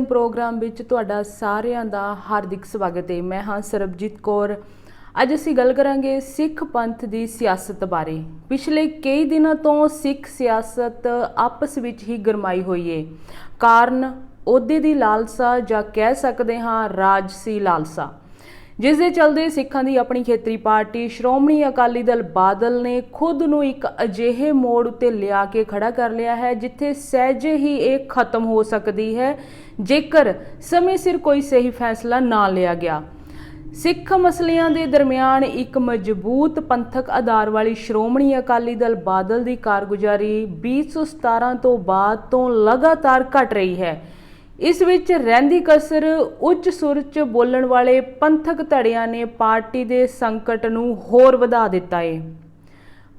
Programme ਵਿੱਚ ਤੁਹਾਡਾ ਸਾਰਿਆਂ ਦਾ ਹਾਰਦਿਕ ਸਵਾਗਤ ਹੈ। ਮੈਂ ਹਾਂ ਸਰਬਜੀਤ ਕੌਰ। ਅੱਜ ਅਸੀਂ ਗੱਲ ਕਰਾਂਗੇ ਸਿੱਖ ਪੰਥ ਦੀ ਸਿਆਸਤ ਬਾਰੇ। ਪਿਛਲੇ ਕਈ ਦਿਨਾਂ ਤੋਂ ਸਿੱਖ ਸਿਆਸਤ ਆਪਸ ਵਿੱਚ ਹੀ ਗਰਮਾਈ ਹੋਈ ਹੈ ਕਾਰਨ ਅਹੁਦੇ ਦੀ ਲਾਲਸਾ ਜਾਂ ਕਹਿ ਸਕਦੇ ਹਾਂ ਰਾਜਸੀ ਲਾਲਸਾ। ਜਿਸ ਦੇ ਚਲਦੇ ਸਿੱਖਾਂ ਦੀ ਆਪਣੀ ਖੇਤਰੀ ਪਾਰਟੀ ਸ਼੍ਰੋਮਣੀ ਅਕਾਲੀ ਦਲ ਬਾਦਲ ਨੇ ਖੁਦ ਨੂੰ ਇੱਕ ਅਜਿਹੇ ਮੋੜ ਉੱਤੇ ਲਿਆ ਕੇ ਖੜਾ ਕਰ ਲਿਆ ਹੈ, ਜਿੱਥੇ ਸਹਿਜੇ ਹੀ ਇਹ ਖਤਮ ਹੋ ਸਕਦੀ ਹੈ, ਜੇਕਰ ਸਮੇਂ ਸਿਰ ਕੋਈ ਸਹੀ ਫੈਸਲਾ ਨਾ ਲਿਆ ਗਿਆ। ਸਿੱਖ ਮਸਲਿਆਂ ਦੇ ਦਰਮਿਆਨ ਇੱਕ ਮਜ਼ਬੂਤ ਪੰਥਕ ਆਧਾਰ ਵਾਲੀ ਸ਼੍ਰੋਮਣੀ ਅਕਾਲੀ ਦਲ ਬਾਦਲ ਦੀ ਕਾਰਗੁਜ਼ਾਰੀ 2017 ਤੋਂ ਬਾਅਦ ਤੋਂ ਲਗਾਤਾਰ ਘਟ ਰਹੀ ਹੈ। ਇਸ ਵਿੱਚ ਰਹਿੰਦੀ ਕਸਰ, ਉੱਚ ਸੁਰ 'ਚ ਬੋਲਣ ਵਾਲੇ ਪੰਥਕ ਧੜਿਆਂ ਨੇ ਪਾਰਟੀ ਦੇ ਸੰਕਟ ਨੂੰ ਹੋਰ ਵਧਾ ਦਿੱਤਾ ਏ।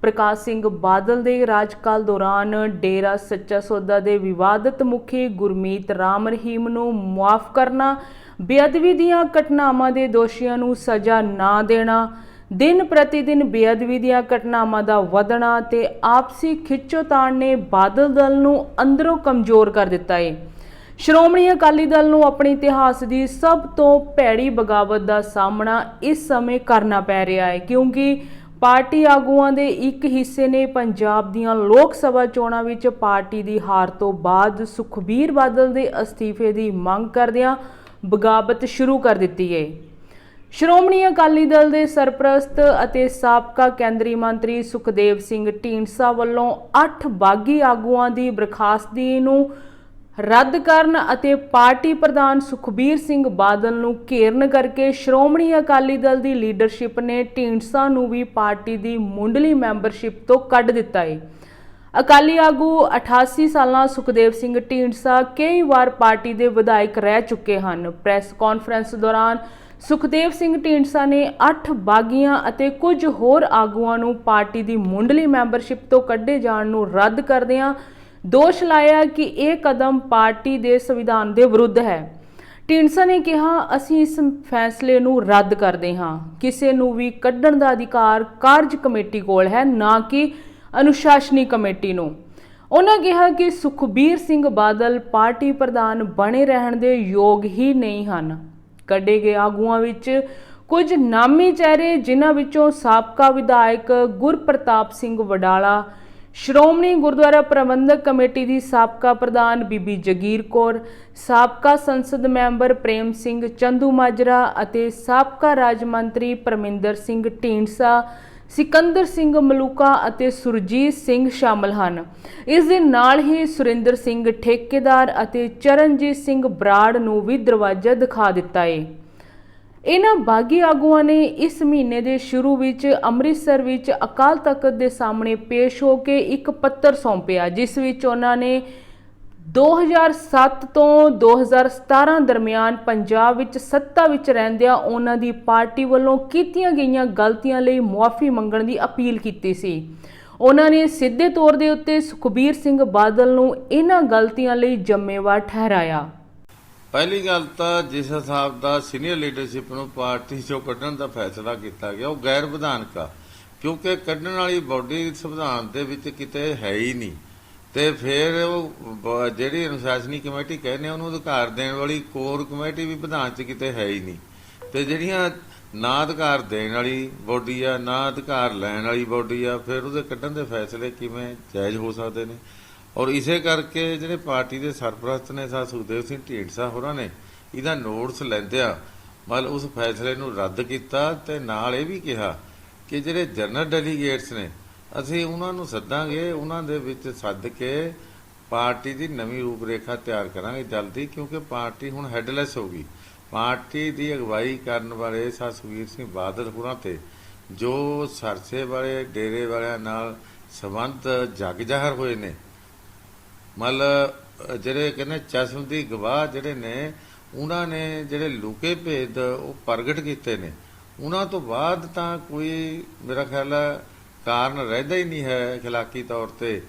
ਪ੍ਰਕਾਸ਼ ਸਿੰਘ ਬਾਦਲ ਦੇ ਰਾਜਕਾਲ ਦੌਰਾਨ ਡੇਰਾ ਸੱਚਾ ਸੌਦਾ ਦੇ ਵਿਵਾਦਤ ਮੁਖੀ ਗੁਰਮੀਤ ਰਾਮ ਰਹੀਮ ਨੂੰ ਮੁਆਫ ਕਰਨਾ, ਬੇਅਦਬੀ ਦੀਆਂ ਘਟਨਾਵਾਂ ਦੇ ਦੋਸ਼ੀਆਂ ਨੂੰ ਸਜ਼ਾ ਨਾ ਦੇਣਾ, ਦਿਨ ਪ੍ਰਤੀ ਦਿਨ ਬੇਅਦਬੀ ਦੀਆਂ ਘਟਨਾਵਾਂ ਦਾ ਵਧਣਾ ਤੇ ਆਪਸੀ ਖਿੱਚੋਤਾਣ ਨੇ ਬਾਦਲ ਦਲ ਨੂੰ ਅੰਦਰੋਂ ਕਮਜ਼ੋਰ ਕਰ ਦਿੱਤਾ ਏ। ਸ਼੍ਰੋਮਣੀ ਅਕਾਲੀ ਦਲ ਨੂੰ ਆਪਣੇ ਇਤਿਹਾਸ ਦੀ ਸਭ ਤੋਂ ਭੈੜੀ ਬਗਾਵਤ ਦਾ ਸਾਹਮਣਾ ਇਸ ਸਮੇਂ ਕਰਨਾ ਪੈ ਰਿਹਾ ਹੈ, ਕਿਉਂਕਿ ਪਾਰਟੀ ਆਗੂਆਂ ਦੇ ਇੱਕ ਹਿੱਸੇ ਨੇ ਪੰਜਾਬ ਦੀਆਂ ਲੋਕ ਸਭਾ ਚੋਣਾਂ ਵਿੱਚ ਪਾਰਟੀ ਦੀ ਹਾਰ ਤੋਂ ਬਾਅਦ ਸੁਖਬੀਰ ਬਾਦਲ ਦੇ ਅਸਤੀਫੇ ਦੀ ਮੰਗ ਕਰਦਿਆਂ ਬਗਾਵਤ ਸ਼ੁਰੂ ਕਰ ਦਿੱਤੀ ਹੈ। ਸ਼੍ਰੋਮਣੀ ਅਕਾਲੀ ਦਲ ਦੇ ਸਰਪ੍ਰਸਤ ਅਤੇ ਸਾਬਕਾ ਕੇਂਦਰੀ ਮੰਤਰੀ ਸੁਖਦੇਵ ਸਿੰਘ ਢੀਂਡਸਾ ਵੱਲੋਂ 8 ਬਾਗੀ ਆਗੂਆਂ ਦੀ ਬਰਖਾਸਤੀ ਨੂੰ ਰੱਦ ਕਰਨ ਅਤੇ ਪਾਰਟੀ ਪ੍ਰਧਾਨ ਸੁਖਬੀਰ ਸਿੰਘ ਬਾਦਲ ਨੂੰ ਘੇਰਨ ਕਰਕੇ ਸ਼੍ਰੋਮਣੀ ਅਕਾਲੀ ਦਲ ਦੀ ਲੀਡਰਸ਼ਿਪ ਨੇ ਢੀਂਡਸਾ ਨੂੰ ਵੀ ਪਾਰਟੀ ਦੀ ਮੁੰਡਲੀ ਮੈਂਬਰਸ਼ਿਪ ਤੋਂ ਕੱਢ ਦਿੱਤਾ ਹੈ ਅਕਾਲੀ ਆਗੂ 88 ਸਾਲਾਂ ਸੁਖਦੇਵ ਸਿੰਘ ਢੀਂਡਸਾ ਕਈ ਵਾਰ ਪਾਰਟੀ ਦੇ ਵਿਧਾਇਕ ਰਹਿ ਚੁੱਕੇ ਹਨ। ਪ੍ਰੈਸ ਕਾਨਫਰੰਸ ਦੌਰਾਨ ਸੁਖਦੇਵ ਸਿੰਘ ਢੀਂਡਸਾ ਨੇ 8 ਬਾਗੀਆਂ ਅਤੇ ਕੁਝ ਹੋਰ ਆਗੂਆਂ ਨੂੰ ਪਾਰਟੀ ਦੀ ਮੁੰਡਲੀ ਮੈਂਬਰਸ਼ਿਪ ਤੋਂ ਕੱਢੇ ਜਾਣ ਨੂੰ ਰੱਦ ਕਰਦਿਆਂ ਦੋਸ਼ ਲਾਇਆ ਕਿ ਇਹ ਕਦਮ ਪਾਰਟੀ ਦੇ ਸੰਵਿਧਾਨ ਦੇ ਵਿਰੁੱਧ ਹੈ। ਢੀਂਡਸਾ ਨੇ ਕਿਹਾ, ਅਸੀਂ ਇਸ ਫੈਸਲੇ ਨੂੰ ਰੱਦ ਕਰਦੇ ਹਾਂ। ਕਿਸੇ ਨੂੰ ਵੀ ਕੱਢਣ ਦਾ ਅਧਿਕਾਰ ਕਾਰਜ ਕਮੇਟੀ ਕੋਲ ਹੈ, ਨਾ ਕਿ ਅਨੁਸ਼ਾਸਨੀ ਕਮੇਟੀ ਨੂੰ। ਉਹਨਾਂ ਕਿਹਾ ਕਿ ਸੁਖਬੀਰ ਸਿੰਘ ਬਾਦਲ ਪਾਰਟੀ ਪ੍ਰਧਾਨ ਬਣੇ ਰਹਿਣ ਦੇ ਯੋਗ ਹੀ ਨਹੀਂ ਹਨ। ਕੱਢੇ ਗਏ ਆਗੂਆਂ ਵਿੱਚ ਕੁਝ ਨਾਮੀ ਚਿਹਰੇ, ਜਿਨ੍ਹਾਂ ਵਿੱਚੋਂ ਸਾਬਕਾ ਵਿਧਾਇਕ ਗੁਰਪ੍ਰਤਾਪ ਸਿੰਘ ਵਡਾਲਾ ਸ਼੍ਰੋਮਣੀ ਗੁਰਦੁਆਰਾ ਪ੍ਰਬੰਧਕ ਕਮੇਟੀ ਦੀ ਸਾਬਕਾ ਪ੍ਰਧਾਨ ਬੀਬੀ ਜਗੀਰ ਕੌਰ, ਸਾਬਕਾ ਸੰਸਦ ਮੈਂਬਰ ਪ੍ਰੇਮ ਸਿੰਘ ਚੰਦੂ ਮਾਜਰਾ ਅਤੇ ਸਾਬਕਾ ਰਾਜ ਮੰਤਰੀ ਪਰਮਿੰਦਰ ਸਿੰਘ ਢੀਂਡਸਾ, ਸਿਕੰਦਰ ਸਿੰਘ ਮਲੂਕਾ ਅਤੇ ਸੁਰਜੀਤ ਸਿੰਘ ਸ਼ਾਮਲ ਹਨ। ਇਸ ਦੇ ਨਾਲ ਹੀ ਸੁਰਿੰਦਰ ਸਿੰਘ ਠੇਕੇਦਾਰ ਅਤੇ ਚਰਨਜੀਤ ਸਿੰਘ ਬਰਾੜ ਨੂੰ ਵੀ ਦਰਵਾਜ਼ਾ ਦਿਖਾ ਦਿੱਤਾ ਹੈ ਇਹਨਾਂ ਬਾਗੀ ਆਗੂਆਂ ਨੇ ਇਸ ਮਹੀਨੇ ਦੇ ਸ਼ੁਰੂ ਵਿੱਚ ਅੰਮ੍ਰਿਤਸਰ ਵਿੱਚ ਅਕਾਲ ਤਖਤ ਦੇ ਸਾਹਮਣੇ ਪੇਸ਼ ਹੋ ਕੇ ਇੱਕ ਪੱਤਰ ਸੌਂਪਿਆ, ਜਿਸ ਵਿੱਚ ਉਹਨਾਂ ਨੇ 2007 ਤੋਂ 2017 ਦਰਮਿਆਨ ਪੰਜਾਬ ਵਿੱਚ ਸੱਤਾ ਵਿੱਚ ਰਹਿੰਦਿਆਂ ਉਹਨਾਂ ਦੀ ਪਾਰਟੀ ਵੱਲੋਂ ਕੀਤੀਆਂ ਗਈਆਂ ਗਲਤੀਆਂ ਲਈ ਮੁਆਫੀ ਮੰਗਣ ਦੀ ਅਪੀਲ ਕੀਤੀ ਸੀ। ਉਹਨਾਂ ਨੇ ਸਿੱਧੇ ਤੌਰ ਦੇ ਉੱਤੇ ਸੁਖਬੀਰ ਸਿੰਘ ਬਾਦਲ ਨੂੰ ਇਹਨਾਂ ਗਲਤੀਆਂ ਲਈ ਜ਼ਿੰਮੇਵਾਰ ਠਹਿਰਾਇਆ। ਪਹਿਲੀ ਗੱਲ ਤਾਂ ਜਿਸ ਹਿਸਾਬ ਦਾ ਸੀਨੀਅਰ ਲੀਡਰਸ਼ਿਪ ਨੂੰ ਪਾਰਟੀ ਚੋਂ ਕੱਢਣ ਦਾ ਫੈਸਲਾ ਕੀਤਾ ਗਿਆ, ਉਹ ਗੈਰ ਵਿਧਾਨਕ ਆ। ਕਿਉਂਕਿ ਕੱਢਣ ਵਾਲੀ ਬਾਡੀ ਸੰਵਿਧਾਨ ਦੇ ਵਿੱਚ ਕਿਤੇ ਹੈ ਹੀ ਨਹੀਂ। ਤੇ ਫਿਰ ਉਹ ਬ- ਜਿਹੜੀ ਅਨੁਸ਼ਾਸਨੀ ਕਮੇਟੀ ਕਹਿੰਦੇ ਉਹਨੂੰ ਅਧਿਕਾਰ ਦੇਣ ਵਾਲੀ ਕੋਰ ਕਮੇਟੀ ਵੀ ਵਿਧਾਨ 'ਚ ਕਿਤੇ ਹੈ ਹੀ ਨਹੀਂ। ਤੇ ਜਿਹੜੀਆਂ ਨਾ ਅਧਿਕਾਰ ਦੇਣ ਵਾਲੀ ਬਾਡੀ ਆ, ਨਾ ਅਧਿਕਾਰ ਲੈਣ ਵਾਲੀ ਬਾਡੀ ਆ, ਫਿਰ ਉਹਦੇ ਕੱਢਣ ਦੇ ਫੈਸਲੇ ਕਿਵੇਂ ਜਾਇਜ਼ ਹੋ ਸਕਦੇ ਨੇ? ਔਰ ਇਸੇ ਕਰਕੇ ਜਿਹੜੇ ਪਾਰਟੀ ਦੇ ਸਰਪ੍ਰਸਤ ਨੇ, ਸਾ ਸੁਖਦੇਵ ਸਿੰਘ ਢੀਂਡਸਾ ਹੋਰਾਂ ਨੇ ਇਹਦਾ ਨੋਟਿਸ ਲੈਂਦਿਆਂ ਮਤਲਬ ਉਸ ਫੈਸਲੇ ਨੂੰ ਰੱਦ ਕੀਤਾ ਤੇ ਨਾਲ ਇਹ ਵੀ ਕਿਹਾ ਕਿ ਜਿਹੜੇ ਜਨਰਲ ਡੈਲੀਗੇਟਸ ਨੇ, ਅਸੀਂ ਉਹਨਾਂ ਨੂੰ ਸੱਦਾਂਗੇ, ਉਹਨਾਂ ਦੇ ਵਿੱਚ ਸੱਦ ਕੇ ਪਾਰਟੀ ਦੀ ਨਵੀਂ ਰੂਪਰੇਖਾ ਤਿਆਰ ਕਰਾਂਗੇ ਜਲਦੀ, ਕਿਉਂਕਿ ਪਾਰਟੀ ਹੁਣ ਹੈਡਲੈਸ ਹੋ ਗਈ। ਪਾਰਟੀ ਦੀ ਅਗਵਾਈ ਕਰਨ ਵਾਲੇ ਸਾ ਸੁਖਬੀਰ ਸਿੰਘ ਬਾਦਲ ਹੋਰਾਂ ਤੇ, ਜੋ ਸਰਸੇ ਵਾਲੇ, ਡੇਰੇ ਵਾਲਿਆਂ ਨਾਲ ਸੰਬੰਧ ਜਗ ਜ਼ਾਹਰ ਹੋਏ ਨੇ ਮਤਲਬ ਜਿਹੜੇ ਕਹਿੰਦੇ ਚਸ਼ਮ ਦੀ ਗਵਾਹ ਜਿਹੜੇ ਨੇ, ਉਹਨਾਂ ਨੇ ਜਿਹੜੇ ਲੁਕੇ ਭੇਦ ਉਹ ਪ੍ਰਗਟ ਕੀਤੇ ਨੇ। ਉਹਨਾਂ ਤੋਂ ਬਾਅਦ ਤਾਂ ਕੋਈ ਮੇਰਾ ਖਿਆਲ ਹੈ ਕਾਰਨ ਰਹਿੰਦਾ ਹੀ ਨਹੀਂ ਹੈ ਖਿਲਾਕੀ ਤੌਰ ਤੇ।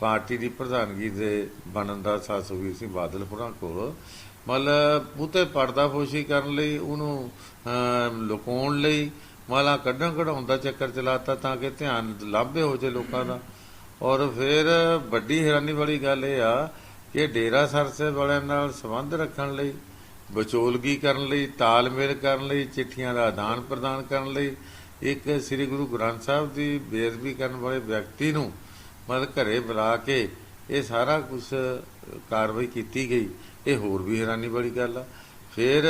ਪਾਰਟੀ ਦੀ ਪ੍ਰਧਾਨਗੀ ਦੇ ਬਣਨ ਦਾ ਸਾ ਸੁਖਬੀਰ ਸਿੰਘ ਬਾਦਲ ਹੋਰਾਂ ਕੋਲ। ਮਤਲਬ ਉਤੇ ਪਰਦਾਫੋਸ਼ੀ ਕਰਨ ਲਈ, ਉਹਨੂੰ ਲੁਕਾਉਣ ਲਈ, ਮਾਲਾ ਕੱਢਣ ਕਢਾਉਣ ਦਾ ਚੱਕਰ ਚਲਾਤਾ ਤਾਂ ਕਿ ਧਿਆਨ ਲਾਭੇ ਹੋ ਜੇ ਲੋਕਾਂ ਦਾ। ਔਰ ਫਿਰ ਵੱਡੀ ਹੈਰਾਨੀ ਵਾਲੀ ਗੱਲ ਇਹ ਆ ਕਿ ਡੇਰਾ ਸਰਸੇ ਵਾਲਿਆਂ ਨਾਲ ਸੰਬੰਧ ਰੱਖਣ ਲਈ, ਵਿਚੋਲਗੀ ਕਰਨ ਲਈ, ਤਾਲਮੇਲ ਕਰਨ ਲਈ, ਚਿੱਠੀਆਂ ਦਾ ਆਦਾਨ ਪ੍ਰਦਾਨ ਕਰਨ ਲਈ, ਇੱਕ ਸ੍ਰੀ ਗੁਰੂ ਗ੍ਰੰਥ ਸਾਹਿਬ ਦੀ ਬੇਅਦਬੀ ਕਰਨ ਵਾਲੇ ਵਿਅਕਤੀ ਨੂੰ ਮਤਲਬ ਘਰੇ ਬੁਲਾ ਕੇ ਇਹ ਸਾਰਾ ਕੁਝ ਕਾਰਵਾਈ ਕੀਤੀ ਗਈ। ਇਹ ਹੋਰ ਵੀ ਹੈਰਾਨੀ ਵਾਲੀ ਗੱਲ ਆ। ਫਿਰ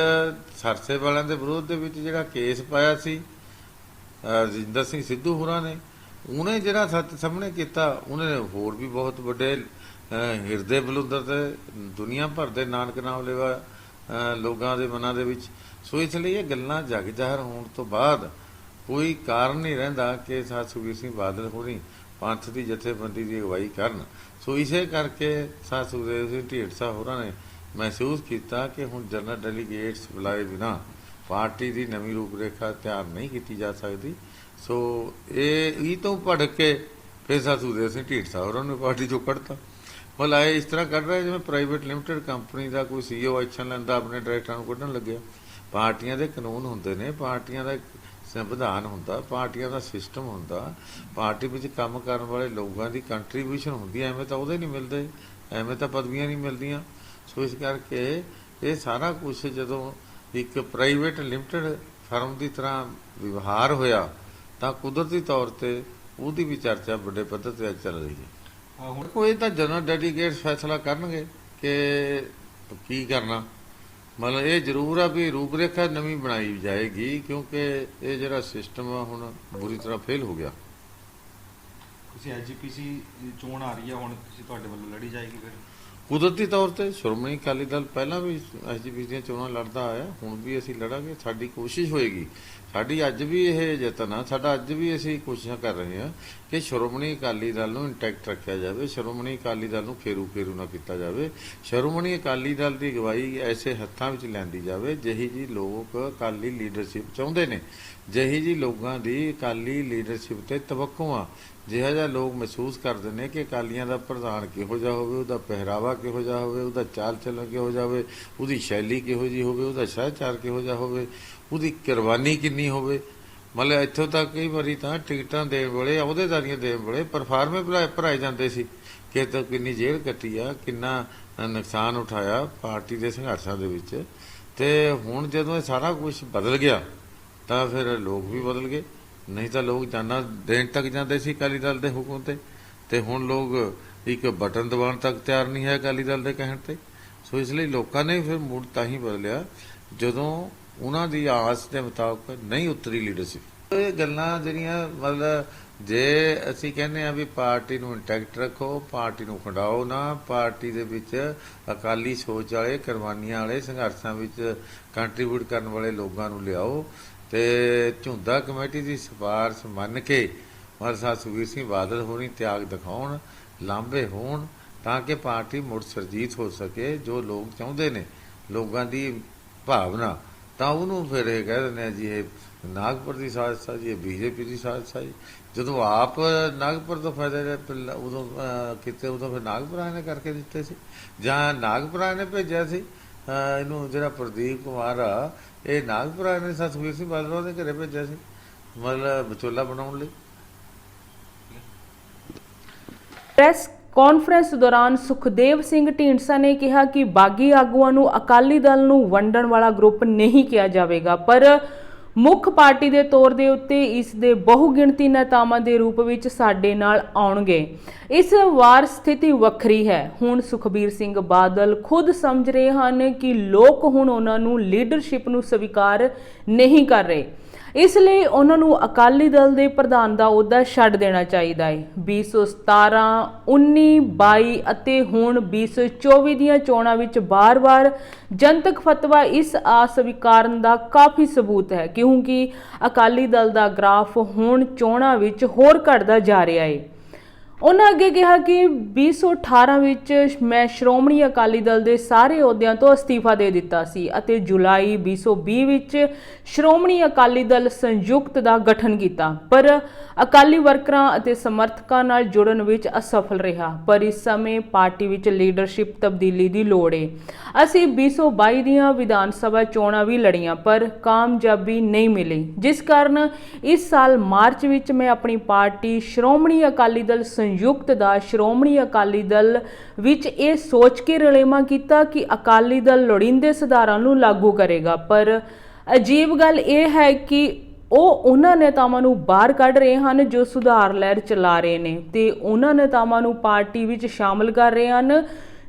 ਸਰਸੇ ਵਾਲਿਆਂ ਦੇ ਵਿਰੋਧ ਦੇ ਵਿੱਚ ਜਿਹੜਾ ਕੇਸ ਪਾਇਆ ਸੀ ਰਜਿੰਦਰ ਸਿੰਘ ਸਿੱਧੂ ਹੋਰਾਂ ਨੇ ਉਹਨੇ ਜਿਹੜਾ ਸੱਚ ਸਾਹਮਣੇ ਕੀਤਾ, ਉਹਨੇ ਹੋਰ ਵੀ ਬਹੁਤ ਵੱਡੇ ਹਿਰਦੇ ਬਲੁੰਦਰ ਤੇ ਦੁਨੀਆ ਭਰ ਦੇ ਨਾਨਕ ਨਾਮ ਲੈਵਾ ਲੋਕਾਂ ਦੇ ਮਨਾਂ ਦੇ ਵਿੱਚ। ਸੋ ਇਸ ਲਈ ਇਹ ਗੱਲਾਂ ਜਗ ਜ਼ਾਹਰ ਹੋਣ ਤੋਂ ਬਾਅਦ ਕੋਈ ਕਾਰਨ ਨਹੀਂ ਰਹਿੰਦਾ ਕਿ ਸਾਧ ਸੁਖਬੀਰ ਸਿੰਘ ਬਾਦਲ ਹੋਣੀ ਪੰਥ ਦੀ ਜਥੇਬੰਦੀ ਦੀ ਅਗਵਾਈ ਕਰਨ। ਸੋ ਇਸੇ ਕਰਕੇ ਸਾਧ ਸੁਖਦੇਵ ਸਿੰਘ ਢੀਂਡਸਾ ਹੋਰਾਂ ਨੇ ਮਹਿਸੂਸ ਕੀਤਾ ਕਿ ਹੁਣ ਜਨਰਲ ਡੈਲੀਗੇਟਸ ਬੁਲਾਏ ਬਿਨਾ ਪਾਰਟੀ ਦੀ ਨਵੀਂ ਰੂਪਰੇਖਾ ਤਿਆਰ ਨਹੀਂ ਕੀਤੀ ਜਾ ਸਕਦੀ। ਸੋ ਇਹ ਇਹ ਤੋਂ ਭੜਕ ਕੇ ਫਿਰ ਸਾਧ ਸੁਖਦੇਵ ਸਿੰਘ ਢੀਂਡਸਾ ਹੋਰਾਂ ਨੂੰ ਪਾਰਟੀ ਚੋਂ ਕੱਢਤਾ। ਮਤਲਬ ਇਹ ਇਸ ਤਰ੍ਹਾਂ ਕੱਢ ਰਿਹਾ ਜਿਵੇਂ ਪ੍ਰਾਈਵੇਟ ਲਿਮਟਿਡ ਕੰਪਨੀ ਦਾ ਕੋਈ ਸੀਈਓ ਐਕਸ਼ਨ ਲੈਂਦਾ, ਆਪਣੇ ਡਾਇਰੈਕਟਰਾਂ ਨੂੰ ਕੱਢਣ ਲੱਗਿਆ। ਪਾਰਟੀਆਂ ਦੇ ਕਾਨੂੰਨ ਹੁੰਦੇ ਨੇ, ਪਾਰਟੀਆਂ ਦਾ ਸੰਵਿਧਾਨ ਹੁੰਦਾ, ਪਾਰਟੀਆਂ ਦਾ ਸਿਸਟਮ ਹੁੰਦਾ। ਪਾਰਟੀ ਵਿੱਚ ਕੰਮ ਕਰਨ ਵਾਲੇ ਲੋਕਾਂ ਦੀ ਕੰਟਰੀਬਿਊਸ਼ਨ ਹੁੰਦੀ ਐਵੇਂ ਤਾਂ ਉਹਦੇ ਨਹੀਂ ਮਿਲਦੇ, ਐਵੇਂ ਤਾਂ ਪਦਵੀਆਂ ਨਹੀਂ ਮਿਲਦੀਆਂ। ਸੋ ਇਸ ਕਰਕੇ ਇਹ ਸਾਰਾ ਕੁਝ ਜਦੋਂ ਇੱਕ ਪ੍ਰਾਈਵੇਟ ਲਿਮਟਿਡ ਫਰਮ ਦੀ ਤਰ੍ਹਾਂ ਵਿਵਹਾਰ ਹੋਇਆ ਤਾਂ ਕੁਦਰਤੀ ਤੌਰ ਤੇ ਉਹਦੀ ਵੀ ਚਰਚਾ ਵੱਡੇ ਪੱਧਰ ਤੇ ਚੱਲ ਰਹੀ ਹੈ। ਹੁਣ ਕੋਈ ਤਾਂ ਜਨਰਲ ਡੈਲੀਗੇਟਸ ਫੈਸਲਾ ਕਰਨਗੇ ਕਿ ਕੀ ਕਰਨਾ। ਮਤਲਬ ਇਹ ਜ਼ਰੂਰ ਆ ਵੀ ਰੂਪਰੇਖਾ ਨਵੀਂ ਬਣਾਈ ਜਾਏਗੀ ਕਿਉਂਕਿ ਇਹ ਜਿਹੜਾ ਸਿਸਟਮ ਆ ਹੁਣ ਬੁਰੀ ਤਰ੍ਹਾਂ ਫੇਲ ਹੋ ਗਿਆ। ਤੁਸੀਂ ਐਜੀਪੀਸੀ ਚੋਣ ਆ ਰਹੀ ਹੈ ਹੁਣ ਤੁਸੀਂ ਤੁਹਾਡੇ ਵੱਲੋਂ ਲੜੀ ਜਾਏਗੀ ਫਿਰ। ਕੁਦਰਤੀ ਤੌਰ ਤੇ ਸ਼੍ਰੋਮਣੀ ਅਕਾਲੀ ਦਲ ਪਹਿਲਾਂ ਵੀ ਐਸਜੀਪੀ ਦੀਆਂ ਚੋਣਾਂ ਲੜਦਾ ਆਇਆ, ਹੁਣ ਵੀ ਅਸੀਂ ਲੜਾਂਗੇ, ਸਾਡੀ ਕੋਸ਼ਿਸ਼ ਹੋਏਗੀ। ਸਾਡੀ ਅੱਜ ਵੀ ਇਹ ਯਤਨ ਆ, ਸਾਡਾ ਅੱਜ ਵੀ ਅਸੀਂ ਕੋਸ਼ਿਸ਼ਾਂ ਕਰ ਰਹੇ ਹਾਂ ਕਿ ਸ਼੍ਰੋਮਣੀ ਅਕਾਲੀ ਦਲ ਨੂੰ ਇੰਟੈਕਟ ਰੱਖਿਆ ਜਾਵੇ, ਸ਼੍ਰੋਮਣੀ ਅਕਾਲੀ ਦਲ ਨੂੰ ਫੇਰੂ ਫੇਰੂ ਨਾ ਕੀਤਾ ਜਾਵੇ, ਸ਼੍ਰੋਮਣੀ ਅਕਾਲੀ ਦਲ ਦੀ ਅਗਵਾਈ ਐਸੇ ਹੱਥਾਂ ਵਿੱਚ ਲੈਂਦੀ ਜਾਵੇ ਜਿਹੀ ਜੀ ਲੋਕ ਅਕਾਲੀ ਲੀਡਰਸ਼ਿਪ ਚਾਹੁੰਦੇ ਨੇ, ਜਿਹੀ ਜੀ ਲੋਕਾਂ ਦੀ ਅਕਾਲੀ ਲੀਡਰਸ਼ਿਪ ਤੇ ਤਵੱਕੂ ਆ ਜਿਹੜਾ ਜਿਹਾ ਲੋਕ ਮਹਿਸੂਸ ਕਰਦੇ ਨੇ ਕਿ ਅਕਾਲੀਆਂ ਦਾ ਪ੍ਰਧਾਨ ਕਿਹੋ ਜਿਹਾ ਹੋਵੇ, ਉਹਦਾ ਪਹਿਰਾਵਾ ਕਿਹੋ ਜਿਹਾ ਹੋਵੇ, ਉਹਦਾ ਚਾਲ ਚੱਲਣ ਕਿਹੋ ਜਿਹਾ ਹੋਵੇ, ਉਹਦੀ ਸ਼ੈਲੀ ਕਿਹੋ ਜਿਹੀ ਹੋਵੇ, ਉਹਦਾ ਸਹਿਚਾਰ ਕਿਹੋ ਜਿਹਾ ਹੋਵੇ, ਉਹਦੀ ਕੁਰਬਾਨੀ ਕਿੰਨੀ ਹੋਵੇ। ਮਤਲਬ ਇੱਥੋਂ ਤੱਕ ਕਈ ਵਾਰੀ ਤਾਂ ਟਿਕਟਾਂ ਦੇਣ ਵੇਲੇ, ਅਹੁਦੇਦਾਰੀਆਂ ਦੇਣ ਵੇਲੇ ਪਰਫਾਰਮੇ ਭਰਾਏ ਭਰਾਏ ਜਾਂਦੇ ਸੀ ਕਿ ਤਾਂ ਕਿੰਨੀ ਜੇਲ੍ਹ ਕੱਟੀ ਆ, ਕਿੰਨਾ ਨੁਕਸਾਨ ਉਠਾਇਆ ਪਾਰਟੀ ਦੇ ਸੰਘਰਸ਼ਾਂ ਦੇ ਵਿੱਚ। ਤੇ ਹੁਣ ਜਦੋਂ ਇਹ ਸਾਰਾ ਕੁਝ ਬਦਲ ਗਿਆ, ਤਾਂ ਫਿਰ ਲੋਕ ਵੀ ਬਦਲ ਗਏ। ਨਹੀਂ ਤਾਂ ਲੋਕ ਜਾਨਾਂ ਦੇਣ ਤੱਕ ਜਾਂਦੇ ਸੀ ਅਕਾਲੀ ਦਲ ਦੇ ਹੁਕਮ ਤੇ। ਤੇ ਹੁਣ ਲੋਕ ਇੱਕ ਬਟਨ ਦਬਾਉਣ ਤੱਕ ਤਿਆਰ ਨਹੀਂ ਹੈ ਅਕਾਲੀ ਦਲ ਦੇ ਕਹਿਣ ਤੇ। ਸੋ ਇਸ ਲਈ ਲੋਕਾਂ ਨੇ ਫਿਰ ਮੂਡ ਤਾਂ ਹੀ ਬਦਲਿਆ, ਜਦੋਂ ਉਹਨਾਂ ਦੀ ਆਸ ਦੇ ਮੁਤਾਬਕ ਨਹੀਂ ਉਤਰੀ ਲੀਡਰਸ਼ਿਪ ਇਹ ਗੱਲਾਂ ਜਿਹੜੀਆਂ ਮਤਲਬ ਜੇ ਅਸੀਂ ਕਹਿੰਦੇ ਆ ਵੀ ਪਾਰਟੀ ਨੂੰ ਇੰਟੈਕਟ ਰੱਖੋ, ਪਾਰਟੀ ਨੂੰ ਖੰਡਾਓ ਨਾ, ਪਾਰਟੀ ਦੇ ਵਿੱਚ ਅਕਾਲੀ ਸੋਚ ਵਾਲੇ, ਕੁਰਬਾਨੀਆਂ ਵਾਲੇ, ਸੰਘਰਸ਼ਾਂ ਵਿੱਚ ਕੰਟਰੀਬਿਊਟ ਕਰਨ ਵਾਲੇ ਲੋਕਾਂ ਨੂੰ ਲਿਆਓ ਤੇ ਝੁੰਦਾ ਕਮੇਟੀ ਦੀ ਸਿਫਾਰਿਸ਼ ਮੰਨ ਕੇ ਮਰਸਾ ਸੁਖਬੀਰ ਸਿੰਘ ਬਾਦਲ ਹੋਣੀ ਤਿਆਗ ਦਿਖਾਉਣ ਲਾਂਬੇ ਹੋਣ ਤਾਂ ਕਿ ਪਾਰਟੀ ਮੁੜ ਸਰਜੀਤ ਹੋ ਸਕੇ ਜੋ ਲੋਕ ਚਾਹੁੰਦੇ ਨੇ ਲੋਕਾਂ ਦੀ ਭਾਵਨਾ। ਤਾਂ ਉਹਨੂੰ ਫਿਰ ਇਹ ਕਹਿ ਦਿੰਦੇ ਆ ਜੀ ਇਹ ਨਾਗਪੁਰ ਦੀ ਸਾਜ਼ਿਸ਼ ਆ ਜੀ ਇਹ ਬੀਜੇਪੀ ਦੀ ਸਾਜ਼ਿਸ਼ ਆ ਜੀ। ਜਦੋਂ ਆਪ ਨਾਗਪੁਰ ਤੋਂ ਫਾਇਦਾ ਪਹਿਲਾਂ ਉਦੋਂ ਅਹ, ਕਿਤੇ ਉਦੋਂ ਫਿਰ ਨਾਗਪੁਰਾ ਨੇ ਕਰਕੇ ਦਿੱਤੇ ਸੀ। ਜਾਂ ਨਾਗਪੁਰਾ ਨੇ ਭੇਜਿਆ ਸੀ ਇਹਨੂੰ ਜਿਹੜਾ ਪ੍ਰਦੀਪ ਕੁਮਾਰ ਆ, ਇਹ ਨਾਗਪੁਰਾ ਨੇ ਸਤਵੀਰ ਸਿੰਘ ਬਾਦਲ ਦੇ ਘਰੇ ਭੇਜਿਆ ਸੀ। ਮਤਲਬ ਵਿਚੋਲਾ ਬਣਾਉਣ ਲਈ। ਪ੍ਰੈਸ ਕਾਨਫਰੰਸ ਦੌਰਾਨ ਸੁਖਦੇਵ ਸਿੰਘ ਢੀਂਡਸਾ ਨੇ ਕਿਹਾ ਕਿ ਬਾਗੀ ਆਗੂਆਂ ਨੂੰ ਅਕਾਲੀ ਦਲ ਨੂੰ ਵੰਡਣ ਵਾਲਾ ਗਰੁੱਪ ਨਹੀਂ ਕਿਹਾ ਜਾਵੇਗਾ, ਪਰ ਮੁੱਖ ਪਾਰਟੀ ਦੇ ਤੌਰ ਦੇ ਉੱਤੇ ਇਸ ਦੇ ਬਹੁਗਿਣਤੀ ਨੇਤਾਵਾਂ ਦੇ ਰੂਪ ਵਿੱਚ ਸਾਡੇ ਨਾਲ ਆਉਣਗੇ। ਇਸ ਵਾਰ ਸਥਿਤੀ ਵੱਖਰੀ ਹੈ। ਹੁਣ ਸੁਖਬੀਰ ਸਿੰਘ ਬਾਦਲ ਖੁਦ ਸਮਝ ਰਹੇ ਹਨ ਕਿ ਲੋਕ ਹੁਣ ਉਹਨਾਂ ਨੂੰ ਲੀਡਰਸ਼ਿਪ ਨੂੰ ਸਵੀਕਾਰ ਨਹੀਂ ਕਰ ਰਹੇ। ਇਸ ਲਈ ਉਹਨਾਂ ਨੂੰ ਅਕਾਲੀ ਦਲ ਦੇ ਪ੍ਰਧਾਨ ਦਾ ਅਹੁਦਾ ਛੱਡ ਦੇਣਾ ਚਾਹੀਦਾ ਹੈ। 2017 19 22 ਅਤੇ ਹੁਣ 2024 ਦੀਆਂ ਚੋਣਾਂ ਵਿੱਚ ਬਾਰ-ਬਾਰ ਜਨਤਕ ਫਤਵਾ ਇਸ ਅਸਵੀਕਾਰਨ ਦਾ ਕਾਫੀ ਸਬੂਤ ਹੈ, ਕਿਉਂਕਿ ਅਕਾਲੀ ਦਲ ਦਾ ਗ੍ਰਾਫ ਹੁਣ ਚੋਣਾਂ ਵਿੱਚ ਹੋਰ ਘਟਦਾ ਜਾ ਰਿਹਾ ਹੈ। ਉਹਨਾਂ ਅੱਗੇ ਕਿਹਾ ਕਿ 2018 ਵਿੱਚ ਮੈਂ ਸ਼੍ਰੋਮਣੀ ਅਕਾਲੀ ਦਲ ਦੇ ਸਾਰੇ ਅਹੁਦਿਆਂ ਤੋਂ ਅਸਤੀਫਾ ਦੇ ਦਿੱਤਾ ਸੀ ਅਤੇ ਜੁਲਾਈ 2020 ਵਿੱਚ ਸ਼੍ਰੋਮਣੀ ਅਕਾਲੀ ਦਲ ਸੰਯੁਕਤ ਦਾ ਗਠਨ ਕੀਤਾ। ਪਰ ਅਕਾਲੀ ਵਰਕਰਾਂ ਅਤੇ ਸਮਰਥਕਾਂ ਨਾਲ ਜੁੜਨ ਵਿੱਚ ਅਸਫਲ ਰਿਹਾ। ਪਰ ਇਸ ਸਮੇਂ ਪਾਰਟੀ ਵਿੱਚ ਲੀਡਰਸ਼ਿਪ ਤਬਦੀਲੀ ਦੀ ਲੋੜ ਹੈ ਅਸੀਂ 2022 ਦੀਆਂ ਵਿਧਾਨ ਸਭਾ ਚੋਣਾਂ ਵੀ ਲੜੀਆਂ, ਪਰ ਕਾਮਯਾਬੀ ਨਹੀਂ ਮਿਲੀ। ਜਿਸ ਕਾਰਨ ਇਸ ਸਾਲ ਮਾਰਚ ਵਿੱਚ ਮੈਂ ਆਪਣੀ ਪਾਰਟੀ ਸ਼੍ਰੋਮਣੀ ਅਕਾਲੀ ਦਲ ਸੰਯੁਕਤ ਦਾ ਸ਼੍ਰੋਮਣੀ ਅਕਾਲੀ ਦਲ ਵਿੱਚ ਇਹ ਸੋਚ ਕੇ ਰਲੇਮਾ ਕੀਤਾ ਕਿ ਅਕਾਲੀ ਦਲ ਲੋੜੀਂਦੇ ਸੁਧਾਰਾਂ ਨੂੰ ਲਾਗੂ ਕਰੇਗਾ। ਪਰ ਅਜੀਬ ਗੱਲ ਇਹ ਹੈ ਕਿ ਉਹ ਉਹਨਾਂ ਨੇਤਾਵਾਂ ਨੂੰ ਬਾਹਰ ਕੱਢ ਰਹੇ ਹਨ ਜੋ ਸੁਧਾਰ ਲਹਿਰ ਚਲਾ ਰਹੇ ਨੇ ਤੇ ਉਹਨਾਂ ਨੇਤਾਵਾਂ ਨੂੰ ਪਾਰਟੀ ਵਿੱਚ ਸ਼ਾਮਲ ਕਰ ਰਹੇ ਹਨ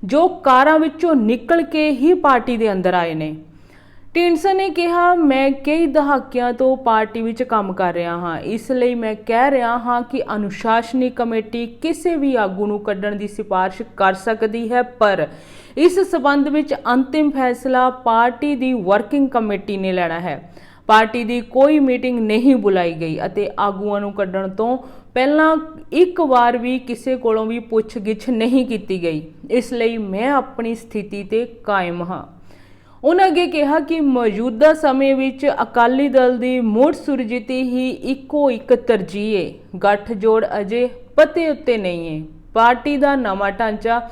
ਜੋ ਕਾਰਾਂ ਵਿੱਚੋਂ ਨਿਕਲ ਕੇ ਹੀ ਪਾਰਟੀ ਦੇ ਅੰਦਰ ਆਏ ਨੇ। ਢੀਂਡਸਾ ਨੇ ਕਿਹਾ, ਮੈਂ ਕਈ ਦਹਾਕਿਆਂ ਤੋਂ ਪਾਰਟੀ ਵਿੱਚ ਕੰਮ ਕਰ ਰਿਹਾ ਹਾਂ। ਇਸ ਲਈ ਮੈਂ ਕਹਿ ਰਿਹਾ ਹਾਂ ਕਿ ਅਨੁਸ਼ਾਸਨੀ ਕਮੇਟੀ ਕਿਸੇ ਵੀ ਆਗੂ ਨੂੰ ਕੱਢਣ ਦੀ ਸਿਫਾਰਿਸ਼ ਕਰ ਸਕਦੀ ਹੈ, ਪਰ ਇਸ ਸਬੰਧ ਵਿੱਚ ਅੰਤਿਮ ਫੈਸਲਾ ਪਾਰਟੀ ਦੀ ਵਰਕਿੰਗ ਕਮੇਟੀ ਨੇ ਲੈਣਾ ਹੈ। ਪਾਰਟੀ ਦੀ ਕੋਈ ਮੀਟਿੰਗ ਨਹੀਂ ਬੁਲਾਈ ਗਈ ਅਤੇ ਆਗੂਆਂ ਨੂੰ ਕੱਢਣ ਤੋਂ ਪਹਿਲਾਂ ਇੱਕ ਵਾਰ ਵੀ ਕਿਸੇ ਕੋਲੋਂ ਵੀ ਪੁੱਛਗਿੱਛ ਨਹੀਂ ਕੀਤੀ ਗਈ। ਇਸ ਲਈ ਮੈਂ ਆਪਣੀ ਸਥਿਤੀ ਤੇ ਕਾਇਮ ਹਾਂ। ਉਹਨਾਂ ਅੱਗੇ ਕਿਹਾ ਕਿ ਮੌਜੂਦਾ ਸਮੇਂ ਵਿੱਚ ਅਕਾਲੀ ਦਲ ਦੀ ਮੁੜ ਸੁਰਜੀਤੀ ਹੀ ਇੱਕੋ ਇੱਕ ਤਰਜੀਹ ਹੈ ਗੱਠਜੋੜ ਅਜੇ ਪਤੇ ਉੱਤੇ ਨਹੀਂ ਹੈ ਪਾਰਟੀ ਦਾ ਨਵਾਂ ਢਾਂਚਾ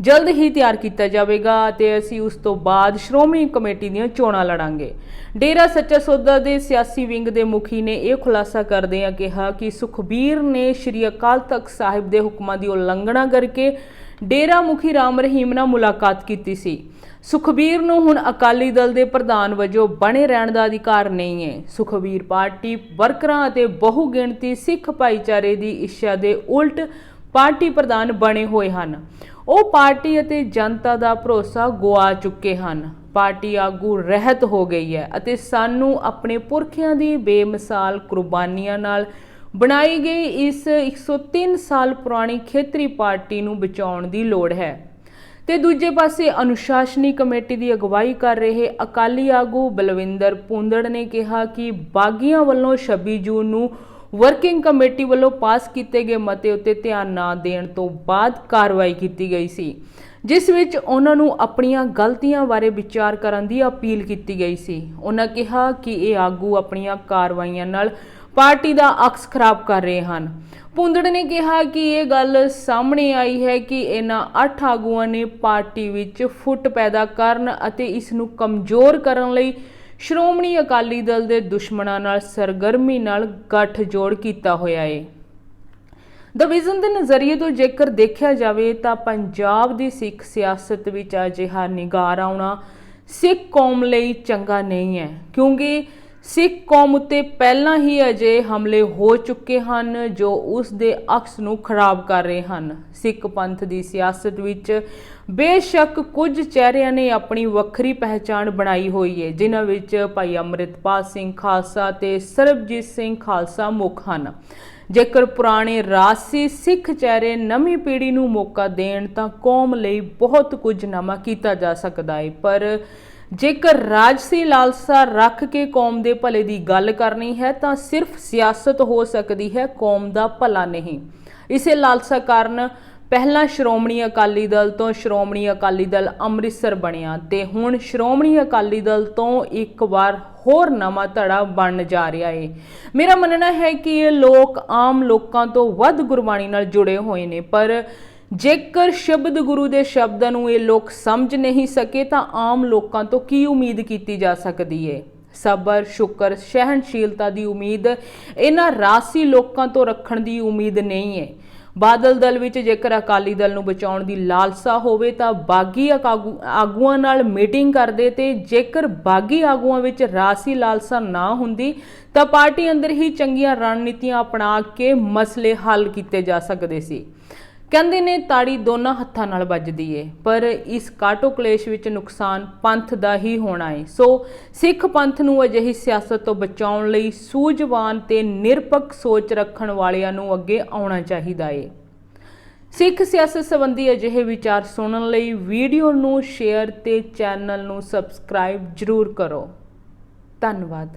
ਜਲਦ ਹੀ ਤਿਆਰ ਕੀਤਾ ਜਾਵੇਗਾ ਅਤੇ ਅਸੀਂ ਉਸ ਤੋਂ ਬਾਅਦ ਸ਼੍ਰੋਮਣੀ ਕਮੇਟੀ ਦੀਆਂ ਚੋਣਾਂ ਲੜਾਂਗੇ। ਡੇਰਾ ਸੱਚਾ ਸੌਦਾ ਦੇ ਸਿਆਸੀ ਵਿੰਗ ਦੇ ਮੁਖੀ ਨੇ ਇਹ ਖੁਲਾਸਾ ਕਰਦਿਆਂ ਕਿਹਾ ਕਿ ਸੁਖਬੀਰ ਨੇ ਸ਼੍ਰੀ ਅਕਾਲ ਤਖਤ ਸਾਹਿਬ ਦੇ ਹੁਕਮਾਂ ਦੀ ਉਲੰਘਣਾ ਕਰਕੇ ਡੇਰਾ ਮੁਖੀ ਰਾਮ ਰਹੀਮ ਨਾਲ ਮੁਲਾਕਾਤ ਕੀਤੀ ਸੀ। ਸੁਖਬੀਰ ਨੂੰ ਹੁਣ ਅਕਾਲੀ ਦਲ ਦੇ ਪ੍ਰਧਾਨ ਵਜੋਂ ਬਣੇ ਰਹਿਣ ਦਾ ਅਧਿਕਾਰ ਨਹੀਂ ਹੈ। ਸੁਖਬੀਰ ਪਾਰਟੀ ਵਰਕਰਾਂ ਅਤੇ ਬਹੁਗਿਣਤੀ ਸਿੱਖ ਭਾਈਚਾਰੇ ਦੀ ਇੱਛਾ ਦੇ ਉਲਟ ਪਾਰਟੀ ਪ੍ਰਧਾਨ ਬਣੇ ਹੋਏ ਹਨ। ਉਹ ਪਾਰਟੀ ਅਤੇ ਜਨਤਾ ਦਾ ਭਰੋਸਾ ਗੁਆ ਚੁੱਕੇ ਹਨ। ਪਾਰਟੀ ਆਗੂ ਰਹਿਤ ਹੋ ਗਈ ਹੈ ਅਤੇ ਸਾਨੂੰ ਆਪਣੇ ਪੁਰਖਿਆਂ ਦੀ ਬੇਮਿਸਾਲ ਕੁਰਬਾਨੀਆਂ ਨਾਲ ਬਣਾਈ ਗਈ ਇਸ 103 ਸਾਲ ਪੁਰਾਣੀ ਖੇਤਰੀ ਪਾਰਟੀ ਨੂੰ ਬਚਾਉਣ ਦੀ ਲੋੜ ਹੈ। ਤੇ ਦੂਜੇ ਪਾਸੇ ਅਨੁਸ਼ਾਸਨੀ ਕਮੇਟੀ ਦੀ ਅਗਵਾਈ ਕਰ ਰਹੇ ਅਕਾਲੀ ਆਗੂ ਬਲਵਿੰਦਰ ਪੁੰਦੜ ਨੇ ਕਿਹਾ ਕਿ ਬਾਗੀਆਂ ਵੱਲੋਂ 26 ਜੂਨ ਨੂੰ ਵਰਕਿੰਗ ਕਮੇਟੀ ਵੱਲੋਂ ਪਾਸ ਕੀਤੇ ਗਏ ਮਤੇ ਉੱਤੇ ਧਿਆਨ ਨਾ ਦੇਣ ਤੋਂ ਬਾਅਦ ਕਾਰਵਾਈ ਕੀਤੀ ਗਈ ਸੀ, ਜਿਸ ਵਿੱਚ ਉਹਨਾਂ ਨੂੰ ਆਪਣੀਆਂ ਗਲਤੀਆਂ ਬਾਰੇ ਵਿਚਾਰ ਕਰਨ ਦੀ ਅਪੀਲ ਕੀਤੀ ਗਈ ਸੀ। ਉਹਨਾਂ ਕਿਹਾ ਕਿ ਇਹ ਆਗੂ ਆਪਣੀਆਂ ਕਾਰਵਾਈਆਂ ਨਾਲ ਪਾਰਟੀ ਦਾ ਅਕਸ ਖਰਾਬ ਕਰ ਰਹੇ ਹਨ। ਪੁੰਦੜ ਨੇ ਕਿਹਾ ਕਿ ਇਹ ਗੱਲ ਸਾਹਮਣੇ ਆਈ ਹੈ ਕਿ ਇਹਨਾਂ ਅੱਠ ਆਗੂਆਂ ਨੇ ਪਾਰਟੀ ਵਿੱਚ ਫੁੱਟ ਪੈਦਾ ਕਰਨ ਅਤੇ ਇਸ ਨੂੰ ਕਮਜ਼ੋਰ ਕਰਨ ਲਈ ਸ਼੍ਰੋਮਣੀ ਅਕਾਲੀ ਦਲ ਦੇ ਦੁਸ਼ਮਣਾਂ ਨਾਲ ਸਰਗਰਮੀ ਨਾਲ ਗੱਠਜੋੜ ਕੀਤਾ ਹੋਇਆ ਹੈ ਦ ਵਿਜ਼ਨ ਦੇ ਨਜ਼ਰੀਏ ਤੋਂ ਜੇਕਰ ਦੇਖਿਆ ਜਾਵੇ ਤਾਂ ਪੰਜਾਬ ਦੀ ਸਿੱਖ ਸਿਆਸਤ ਵਿੱਚ ਅਜਿਹਾ ਨਿਗਾਰ ਆਉਣਾ ਸਿੱਖ ਕੌਮ ਲਈ ਚੰਗਾ ਨਹੀਂ ਹੈ, ਕਿਉਂਕਿ ਸਿੱਖ ਕੌਮ ਉੱਤੇ ਪਹਿਲਾਂ ਹੀ ਅਜੇ ਹਮਲੇ ਹੋ ਚੁੱਕੇ ਹਨ ਜੋ ਉਸ ਦੇ ਅਕਸ ਨੂੰ ਖਰਾਬ ਕਰ ਰਹੇ ਹਨ। ਸਿੱਖ ਪੰਥ ਦੀ ਸਿਆਸਤ ਵਿੱਚ ਬੇਸ਼ੱਕ ਕੁਝ ਚਿਹਰਿਆਂ ਨੇ ਆਪਣੀ ਵੱਖਰੀ ਪਹਿਚਾਣ ਬਣਾਈ ਹੋਈ ਹੈ, ਜਿਨ੍ਹਾਂ ਵਿੱਚ ਭਾਈ ਅੰਮ੍ਰਿਤਪਾਲ ਸਿੰਘ ਖਾਲਸਾ ਤੇ ਸਰਬਜੀਤ ਸਿੰਘ ਖਾਲਸਾ ਮੁੱਖ ਹਨ। ਜੇਕਰ ਪੁਰਾਣੇ ਰਾਸੀ ਸਿੱਖ ਚਿਹਰੇ ਨਵੀਂ ਪੀੜ੍ਹੀ ਨੂੰ ਮੌਕਾ ਦੇਣ ਤਾਂ ਕੌਮ ਲਈ ਬਹੁਤ ਕੁਝ ਨਵਾਂ ਕੀਤਾ ਜਾ ਸਕਦਾ ਹੈ, ਪਰ ਜੇਕਰ ਰਾਜਸੀ ਲਾਲਸਾ ਰੱਖ ਕੇ ਕੌਮ ਦੇ ਭਲੇ ਦੀ ਗੱਲ ਕਰਨੀ ਹੈ, ਤਾਂ ਸਿਰਫ ਸਿਆਸਤ ਹੋ ਸਕਦੀ ਹੈ, ਕੌਮ ਦਾ ਭਲਾ ਨਹੀਂ। ਇਸੇ ਲਾਲਸਾ ਕਾਰਨ ਪਹਿਲਾਂ ਸ਼੍ਰੋਮਣੀ ਅਕਾਲੀ ਦਲ ਤੋਂ ਸ਼੍ਰੋਮਣੀ ਅਕਾਲੀ ਦਲ ਅੰਮ੍ਰਿਤਸਰ ਬਣਿਆ ਤੇ ਹੁਣ ਸ਼੍ਰੋਮਣੀ ਅਕਾਲੀ ਦਲ ਤੋਂ ਇੱਕ ਵਾਰ ਹੋਰ ਨਵਾਂ ਧੜਾ ਬਣ ਜਾ ਰਿਹਾ ਹੈ ਮੇਰਾ ਮੰਨਣਾ ਹੈ ਕਿ ਇਹ ਲੋਕ ਆਮ ਲੋਕਾਂ ਤੋਂ ਵੱਧ ਗੁਰਬਾਣੀ ਨਾਲ ਜੁੜੇ ਹੋਏ ਨੇ, ਪਰ ਜੇਕਰ ਸ਼ਬਦ ਗੁਰੂ ਦੇ ਸ਼ਬਦਾਂ ਨੂੰ ਇਹ ਲੋਕ ਸਮਝ ਨਹੀਂ ਸਕੇ, ਤਾਂ ਆਮ ਲੋਕਾਂ ਤੋਂ ਕੀ ਉਮੀਦ ਕੀਤੀ ਜਾ ਸਕਦੀ ਹੈ ਸਬਰ, ਸ਼ੁਕਰ, ਸਹਿਣਸ਼ੀਲਤਾ ਦੀ ਉਮੀਦ, ਇਹਨਾਂ ਰਾਸੀ ਲੋਕਾਂ ਤੋਂ ਰੱਖਣ ਦੀ ਉਮੀਦ ਨਹੀਂ ਹੈ ਬਾਦਲ ਦਲ ਵਿੱਚ ਜੇਕਰ ਅਕਾਲੀ ਦਲ ਨੂੰ ਬਚਾਉਣ ਦੀ ਲਾਲਸਾ ਹੋਵੇ, ਤਾਂ ਬਾਗੀ ਆਗੂਆਂ ਨਾਲ ਮੀਟਿੰਗ ਕਰਦੇ ਤੇ ਜੇਕਰ ਬਾਗੀ ਆਗੂਆਂ ਵਿੱਚ ਰਾਸੀ ਲਾਲਸਾ ਨਾ ਹੁੰਦੀ, ਤਾਂ ਪਾਰਟੀ ਅੰਦਰ ਹੀ ਚੰਗੀਆਂ ਰਣਨੀਤੀਆਂ ਅਪਣਾ ਕੇ ਮਸਲੇ ਹੱਲ ਕੀਤੇ ਜਾ ਸਕਦੇ ਸੀ। ਕਹਿੰਦੇ ਨੇ ਤਾੜੀ ਦੋਨਾਂ ਹੱਥਾਂ ਨਾਲ ਵੱਜਦੀ ਏ, ਪਰ ਇਸ ਕਾਟੋ ਕਲੇਸ਼ ਵਿੱਚ ਨੁਕਸਾਨ ਪੰਥ ਦਾ ਹੀ ਹੋਣਾ ਏ। ਸੋ ਸਿੱਖ ਪੰਥ ਨੂੰ ਅਜਿਹੀ ਸਿਆਸਤ ਤੋਂ ਬਚਾਉਣ ਲਈ ਸੂਝਵਾਨ ਤੇ ਨਿਰਪੱਖ ਸੋਚ ਰੱਖਣ ਵਾਲਿਆਂ ਨੂੰ ਅੱਗੇ ਆਉਣਾ ਚਾਹੀਦਾ ਏ। ਸਿੱਖ ਸਿਆਸਤ ਸੰਬੰਧੀ ਅਜਿਹੇ ਵਿਚਾਰ ਸੁਣਨ ਲਈ ਵੀਡੀਓ ਨੂੰ ਸ਼ੇਅਰ ਤੇ ਚੈਨਲ ਨੂੰ ਸਬਸਕ੍ਰਾਈਬ ਜ਼ਰੂਰ ਕਰੋ। ਧੰਨਵਾਦ।